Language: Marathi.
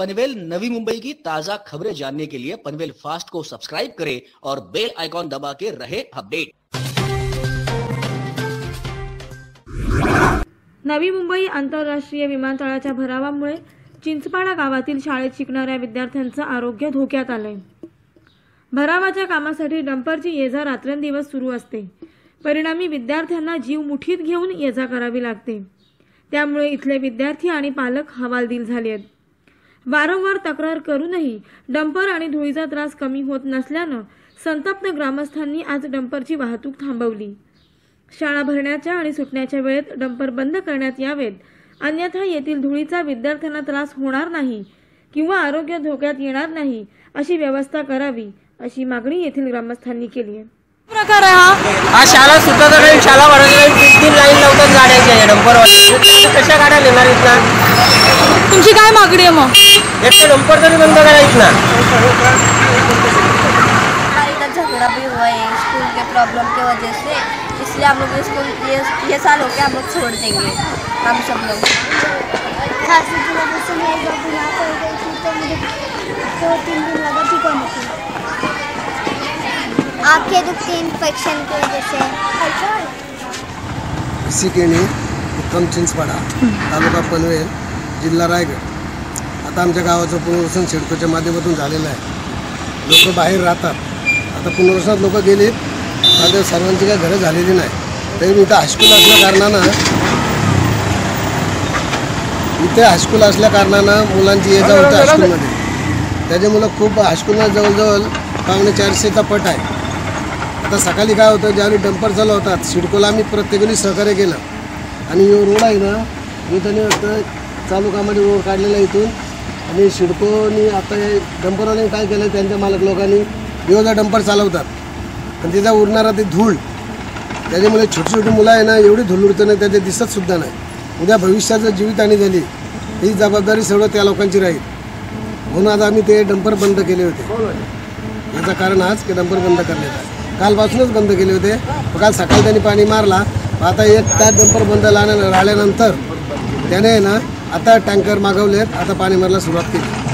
पनवेल नवी मुंबई की ताजा खबरें जानने के लिए पनवेल फास्ट को सब्सक्राइब करें और बेल आइकॉन दबा के रहे अपडेट। नवी मुंबई आंतरराष्ट्रीय विमानतळाच्या भरावामुळे चिंचपाडा गावातील शाळेत शिकणाऱ्या विद्यार्थ्यांचं आरोग्य धोक्यात आलंय. भरावाच्या कामासाठी डंपरची ये जा रात्रंदिवस सुरू असते. परिणामी विद्यार्थ्यांना जीव मुठीत घेऊन ये जा करावी लागते. त्यामुळे इथले विद्यार्थी आणि पालक हवालदिल झाले आहेत वारंवार तक्रार करूनही डंपर आणि धुळीचा त्रास कमी होत नसल्यानं संतप्त ग्रामस्थांनी आज डंपरची वाहतूक थांबवली. शाळा भरण्याच्या आणि सुटण्याच्या वेळेत डंपर बंद करण्यात यावेत. अन्यथा येथील धुळीचा विद्यार्थ्यांना त्रास होणार नाही किंवा आरोग्य धोक्यात येणार नाही अशी व्यवस्था करावी अशी मागणी येथील ग्रामस्थांनी केली आहे. प्रकार आहे हा. हा शाळा सुद्धा नाही शाळा भरायला तीन तीन लाईन लावतात गाड्याच्या डंपरवर कशा गाड्या नेणार आहेत डंपर तरी बंद करायचं ना इधर झगड़ा भी हुआ है स्कूल के प्रॉब्लम की वजह से इसलिए हम लोग स्कूल ये ये साल हो गया हम लोग छोड़ देंगे. हम सब लोग खांसी की वजह से मैं जब बीमार पड़ गई थी तो मुझे दो तीन दिन लगा ठीक होने की आँखें दुखती इन्फेक्शन की वजह से सिकेणी उत्तम चिंचपाडा तालुका पनवेल जिला रायगड आता आमच्या गावाचं पुनर्वसन सिडकोच्या माध्यमातून झालेलं आहे. लोक बाहेर राहतात. आता पुनर्वसनात लोक गेलीत आता सर्वांची काही घरं झालेली नाही. तरी इथं हायस्कूल असल्या कारणानं इथे हायस्कूल असल्या कारणानं मुलांची ये जा होतं हायस्कूलमध्ये त्याच्यामुळं खूप हायस्कूलला जवळजवळ पावणे चारशेचा पट आहे. आता सकाळी काय होतं ज्यावेळी डंपर चालू होतात सिडकोला आम्ही प्रत्येकाने सहकार्य केलं. आणि यो रोड आहे ना मी त्यांनी वाटतं चालू कामाने रोड काढलेला आहे इथून. आणि सिडकोनी आता हे डंपरवाल्याने काय केलं त्यांच्या मालक लोकांनी दिवसा डंपर चालवतात. पण तिचा उडणारा ते धूळ. त्याच्यामुळे छोटी छोटी मुलं आहे ना एवढी धूळ उडतं नाही त्याचे दिसतसुद्धा नाही. उद्या भविष्याचं जीवितहानी झाली ही जबाबदारी सगळं त्या लोकांची राहील. म्हणून आज आम्ही ते डंपर बंद केले होते. याचं कारण आज की डंपर बंद करण्यात कालपासूनच बंद केले होते. काल सकाळी त्यांनी पाणी मारला. आता एक तास डंपर बंद लावण्या राहिल्यानंतर त्याने ना आता टँकर मागवले आहेत आता पाणी मारायला सुरुवात केली.